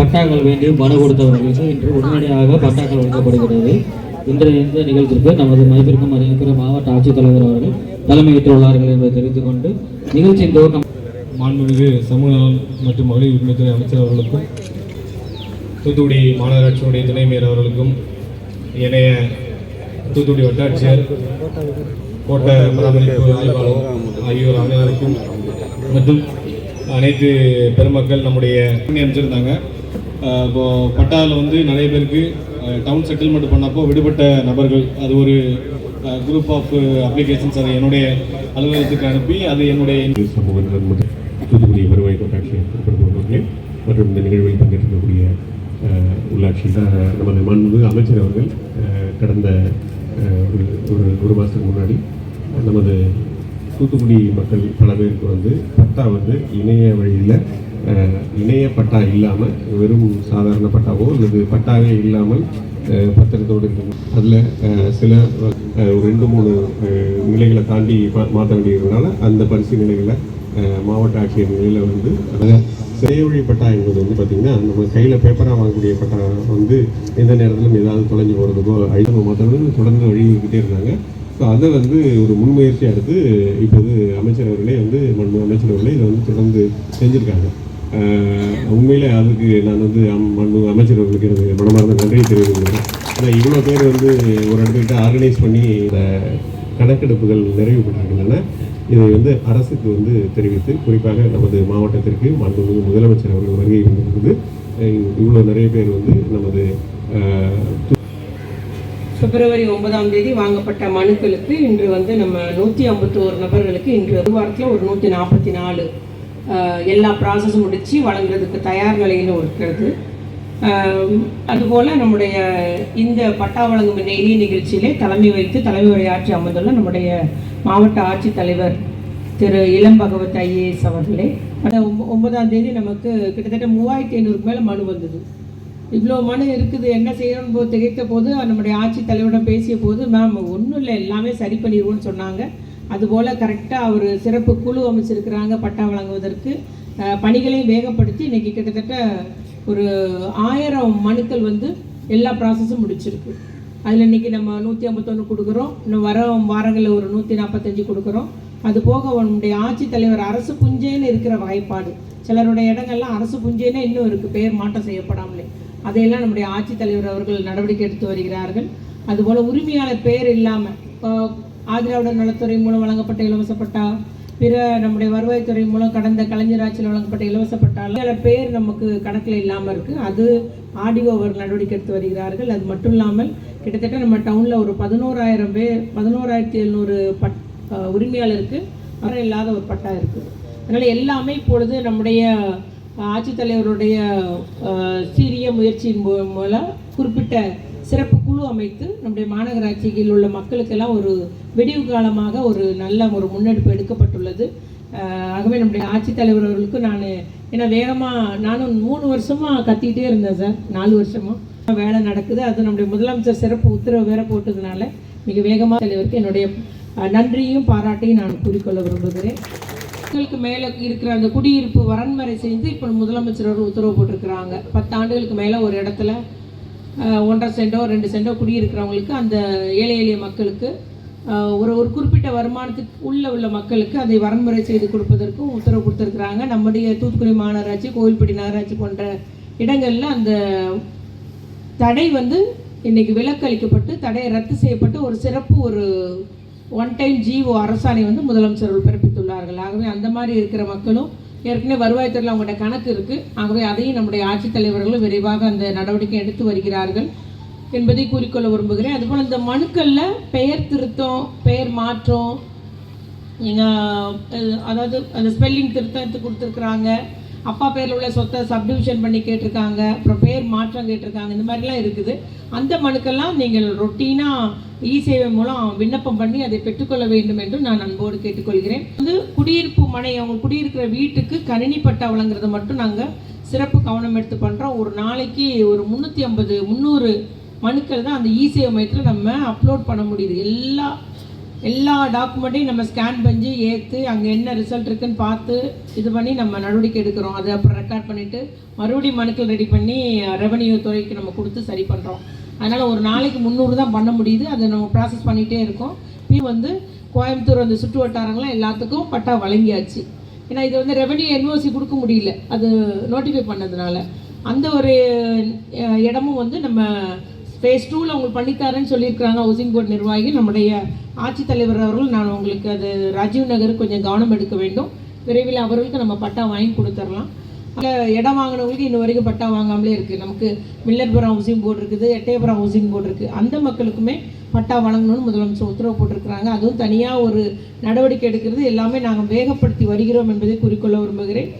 பட்டாக்கள் வேண்டி மனு கொடுத்தவர்களுக்கு இன்று உடனடியாக பட்டாக்கள் வழங்கப்படுகிறது இன்றைய இந்த நிகழ்ச்சிக்கு நமது மதிப்பிற்கும் மதிப்பிற்கிற மாவட்ட ஆட்சித்தலைவர் அவர்கள் தலைமையேற்றுள்ளார்கள் என்பதை தெரிவித்துக் கொண்டு நிகழ்ச்சியின் துவக்கம் மாண்புமிகு சமூக நலன் மற்றும் மகளிர் உரிமைத்துறை அமைச்சர் அவர்களுக்கும் தூத்துக்குடி மாநகராட்சியினுடைய துணை மேயர் அவர்களுக்கும் இணைய தூத்துக்குடி வட்டாட்சியர் கோட்ட பராமரிப்பு ஆய்வாளர் ஆகியோர் அனைவருக்கும் மற்றும் அனைத்து பெருமக்கள் நம்முடைய அமைச்சிருந்தாங்க இப்போது பட்டாவில் வந்து நிறைய பேருக்கு டவுன் செட்டில்மெண்ட் பண்ணப்போ விடுபட்ட நபர்கள் அது ஒரு குரூப் ஆஃப் அப்ளிகேஷன்ஸ் அதை என்னுடைய அலுவலகத்துக்கு அனுப்பி அது என்னுடைய சமூக நலன் தூத்துக்குடி வருவாய் கோட்டாட்சி மற்றும் இந்த நிகழ்வில் பங்கேற்கக்கூடிய உள்ளாட்சி நமது மாண்புமிகு அமைச்சர் அவர்கள் கடந்த ஒரு ஒரு ஒரு மாதத்துக்கு முன்னாடி நமது தூத்துக்குடி மக்கள் பல பேருக்கு வந்து பட்டா வந்து இணைய வழியில் இணைய பட்டா இல்லாமல் வெறும் சாதாரண பட்டாவோ அல்லது பட்டாவே இல்லாமல் பத்திரத்தோடு இருக்கும். அதில் சில ஒரு ரெண்டு மூணு நிலைகளை தாண்டி மாற்ற வேண்டியதுனால அந்த பரிசு நிலைகளை மாவட்ட ஆட்சியர் நிலையில் வந்து அதில் பட்டா என்பது வந்து பார்த்திங்கன்னா நம்ம கையில் பேப்பராக வாங்கக்கூடிய பட்டா வந்து எந்த நேரத்திலும் ஏதாவது தொலைஞ்சு போகிறதுக்கோ ஐநூறு மற்றவர்கள் தொடர்ந்து வழிகிட்டே இருந்தாங்க. ஸோ அதை வந்து ஒரு முன்முயற்சி எடுத்து இப்போது அமைச்சர் அவர்களே வந்து மண் அமைச்சர் அவர்களே இதை வந்து தொடர்ந்து செஞ்சுருக்காங்க. உண்மையில் அதுக்கு நான் வந்து அம்- மண்பு அமைச்சர் அவர்களுக்கு எனது மனமார்ந்த நன்றியை தெரிவிக்கிறேன் ஆனால் இவ்வளோ பேர் வந்து ஒரு இடத்துக்கிட்ட ஆர்கனைஸ் பண்ணி இந்த கணக்கெடுப்புகள் நிறைவு பெற்றிருக்கின்றன. இதை வந்து அரசுக்கு வந்து தெரிவித்து குறிப்பாக நமது மாவட்டத்திற்கு மாண்புமிகு முதலமைச்சர் அவர்கள் வருகை வந்திருக்குது இவ்வளோ நிறைய பேர் வந்து நமது பிப்ரவரி ஒன்பதாம் தேதி வாங்கப்பட்ட மனுக்களுக்கு இன்று வந்து நம்ம நூற்றி ஐம்பத்தோரு நபர்களுக்கு இன்று ஒரு வாரத்தில் ஒரு நூற்றி நாற்பத்தி நாலு எல்லா ப்ராசஸும் முடித்து வழங்குறதுக்கு தயார் நிலையில் இருக்கிறது. அதுபோல் நம்முடைய இந்த பட்டா வழங்கும் இந்த நிகழ்ச்சியிலே தலைமை வைத்து தலைமை உரையாற்றி அமர்ந்துள்ள நம்முடைய மாவட்ட ஆட்சித்தலைவர் திரு இளம் பகவத் ஐஏஎஸ் அவர்களே அந்த ஒன்பதாம் தேதி நமக்கு கிட்டத்தட்ட மூவாயிரத்தி ஐநூறுக்கு மேலே மனு வந்தது. இவ்வளோ மனு இருக்குது என்ன செய்யணும்னு போது திகைத்த போது நம்முடைய ஆட்சித்தலைவரிடம் பேசிய போது மேம் ஒன்றும் இல்லை எல்லாமே சரி பண்ணிடுவோம்னு சொன்னாங்க. அதுபோல் கரெக்டாக அவர் சிறப்பு குழு அமைச்சிருக்கிறாங்க பட்டா வழங்குவதற்கு. பணிகளையும் வேகப்படுத்தி இன்றைக்கி கிட்டத்தட்ட ஒரு ஆயிரம் மனுக்கள் வந்து எல்லா ப்ராசஸும் முடிச்சிருக்கு. அதில் இன்னைக்கு நம்ம நூற்றி ஐம்பத்தொன்று கொடுக்குறோம். இன்னும் வர வாரங்களில் ஒரு நூற்றி நாற்பத்தஞ்சு கொடுக்குறோம். அது போக உன்னுடைய ஆட்சித்தலைவர் அரசு புஞ்சேன்னு இருக்கிற வகைப்பாடு சிலருடைய இடங்கள்லாம் அரசு புஞ்சேனே இன்னும் இருக்குது பெயர் மாற்றம் செய்யப்படாமலே. அதையெல்லாம் நம்முடைய ஆட்சித்தலைவர் அவர்கள் நடவடிக்கை எடுத்து வருகிறார்கள். அதுபோல் உரிமையாளர் பெயர் இல்லாமல் இப்போ ஆதிராவிடர் நலத்துறை மூலம் வழங்கப்பட்ட இலவச பட்டா பிற நம்முடைய வருவாய்த்துறை மூலம் கடந்த கலைஞர் ஆட்சியில் வழங்கப்பட்ட இலவச பட்டா பேர் பெயர் நமக்கு கணக்கில் இல்லாமல் இருக்குது அது ஆடியோ அவர் நடவடிக்கை எடுத்து வருகிறார்கள். அது மட்டும் இல்லாமல் கிட்டத்தட்ட நம்ம டவுனில் ஒரு பதினோராயிரம் பேர் பதினோராயிரத்தி எழுநூறு பட் உரிமையாளருக்கு அறம் இல்லாத ஒரு பட்டா இருக்குது அதனால் எல்லாமே இப்பொழுது நம்முடைய ஆட்சித்தலைவருடைய அஹ், சீரிய முயற்சியின் மூ- மூலம் குறிப்பிட்ட சிறப்பு குழு அமைத்து நம்முடைய மாநகராட்சியில் உள்ள மக்களுக்கெல்லாம் ஒரு விடிவு காலமாக ஒரு நல்ல ஒரு முன்னெடுப்பு எடுக்கப்பட்டுள்ளது. ஆகவே நம்முடைய ஆட்சித்தலைவர் அவர்களுக்கு நான் ஏன்னா வேகமாக நானும் மூணு வருஷமாக கத்திக்கிட்டே இருந்தேன் சார் நாலு வருஷமாக வேலை நடக்குது அது நம்முடைய முதலமைச்சர் சிறப்பு உத்தரவு வேற போட்டதுனால மிக வேகமாக தலைவருக்கு என்னுடைய நன்றியும் பாராட்டையும் நான் கூறிக்கொள்ள விரும்புகிறேன். மக்களுக்கு மேலே இருக்கிற அந்த குடியிருப்பு வரன்முறை செய்து இப்போ முதலமைச்சர் அவர் உத்தரவு போட்டிருக்கிறாங்க. பத்து ஆண்டுகளுக்கு மேலே ஒரு இடத்துல ஒன்றரை சென்டோ ரெண்டு சென்டோ குடியிருக்கிறவங்களுக்கு அந்த ஏழை எளிய மக்களுக்கு ஒரு ஒரு குறிப்பிட்ட வருமானத்துக்கு உள்ள உள்ள மக்களுக்கு அதை வரன்முறை செய்து கொடுப்பதற்கும் உத்தரவு கொடுத்துருக்குறாங்க. நம்முடைய தூத்துக்குடி மாநகராட்சி கோவில்பட்டி நகராட்சி போன்ற இடங்களில் அந்த தடை வந்து இன்றைக்கி விலக்கு அளிக்கப்பட்டு தடை ரத்து செய்யப்பட்டு ஒரு சிறப்பு ஒரு ஒன் டைம் ஜிஓ அரசாணை வந்து முதலமைச்சர் பிறப்பித்துள்ளார்கள். ஆகவே அந்த மாதிரி இருக்கிற மக்களும் ஏற்கனவே வருவாய்த்துறையில் அவங்கள்ட்ட கணக்கு இருக்குது ஆகவே அதையும் நம்முடைய ஆட்சித்தலைவர்களும் விரைவாக அந்த நடவடிக்கை எடுத்து வருகிறார்கள் என்பதை கூறிக்கொள்ள விரும்புகிறேன். அதுபோல் இந்த மனுக்களில் பெயர் திருத்தம் பெயர் மாற்றம் எங்கள் அதாவது அந்த ஸ்பெல்லிங் திருத்தம் எடுத்து கொடுத்துருக்குறாங்க. அப்பா பேரில் உள்ள சொத்தை சப்டிவிஷன் பண்ணி கேட்டிருக்காங்க அப்புறம் பேர் மாற்றம் கேட்டிருக்காங்க இந்த மாதிரிலாம் இருக்குது. அந்த மனுக்கெல்லாம் நீங்கள் ரொட்டீனாக இ சேவை மூலம் விண்ணப்பம் பண்ணி அதை பெற்றுக்கொள்ள வேண்டும் என்று நான் அன்போடு கேட்டுக்கொள்கிறேன். வந்து குடியிருப்பு மனை அவங்க குடியிருக்கிற வீட்டுக்கு கணினி பட்டா வழங்குறத மட்டும் நாங்கள் சிறப்பு கவனம் எடுத்து பண்ணுறோம் ஒரு நாளைக்கு ஒரு முந்நூற்றி ஐம்பது முந்நூறு மனுக்கள் தான் அந்த இ சேவை மையத்தில் நம்ம அப்லோட் பண்ண முடியுது. எல்லா எல்லா டாக்குமெண்ட்டையும் நம்ம ஸ்கேன் பண்ணி ஏற்று அங்கே என்ன ரிசல்ட் இருக்குன்னு பார்த்து இது பண்ணி நம்ம நடவடிக்கை எடுக்கிறோம். அதை அப்புறம் ரெக்கார்ட் பண்ணிவிட்டு மறுபடியும் மனுக்கள் ரெடி பண்ணி ரெவன்யூ துறைக்கு நம்ம கொடுத்து சரி பண்ணுறோம் அதனால் ஒரு நாளைக்கு முந்நூறு தான் பண்ண முடியுது. அதை நம்ம ப்ராசஸ் பண்ணிகிட்டே இருக்கோம். இப்போ வந்து கோயம்புத்தூர் அந்த சுற்று வட்டாரங்களாம் எல்லாத்துக்கும் பட்டா வழங்கியாச்சு. ஏன்னா இது வந்து ரெவன்யூ என்ஓசி கொடுக்க முடியல. அது நோட்டிஃபை பண்ணதுனால. அந்த ஒரு இடமும் வந்து நம்ம ஃபேஸ் டூவில் உங்களுக்கு பண்ணித்தாரேன்னு சொல்லியிருக்கிறாங்க ஹவுசிங் போர்டு நிர்வாகி. நம்முடைய ஆட்சித்தலைவர் அவர்கள் நான் உங்களுக்கு அது ராஜீவ் நகர் கொஞ்சம் கவனம் எடுக்க வேண்டும். விரைவில் அவர்களுக்கு நம்ம பட்டா வாங்கி கொடுத்துடலாம். இடம் வாங்கினவங்களுக்கு இன்ன வரைக்கும் பட்டா வாங்காமலே இருக்குது நமக்கு மில்லர்புரம் ஹவுசிங் போர்டு இருக்குது எட்டயபுரம் ஹவுசிங் போர்டு இருக்குது அந்த மக்களுக்குமே பட்டா வழங்கணும்னு முதலமைச்சர் உத்தரவு போட்டிருக்கிறாங்க. அதுவும் தனியாக ஒரு நடவடிக்கை எடுக்கிறது. எல்லாமே நாங்கள் வேகப்படுத்தி வருகிறோம் என்பதை குறிக்கொள்ள விரும்புகிறேன்.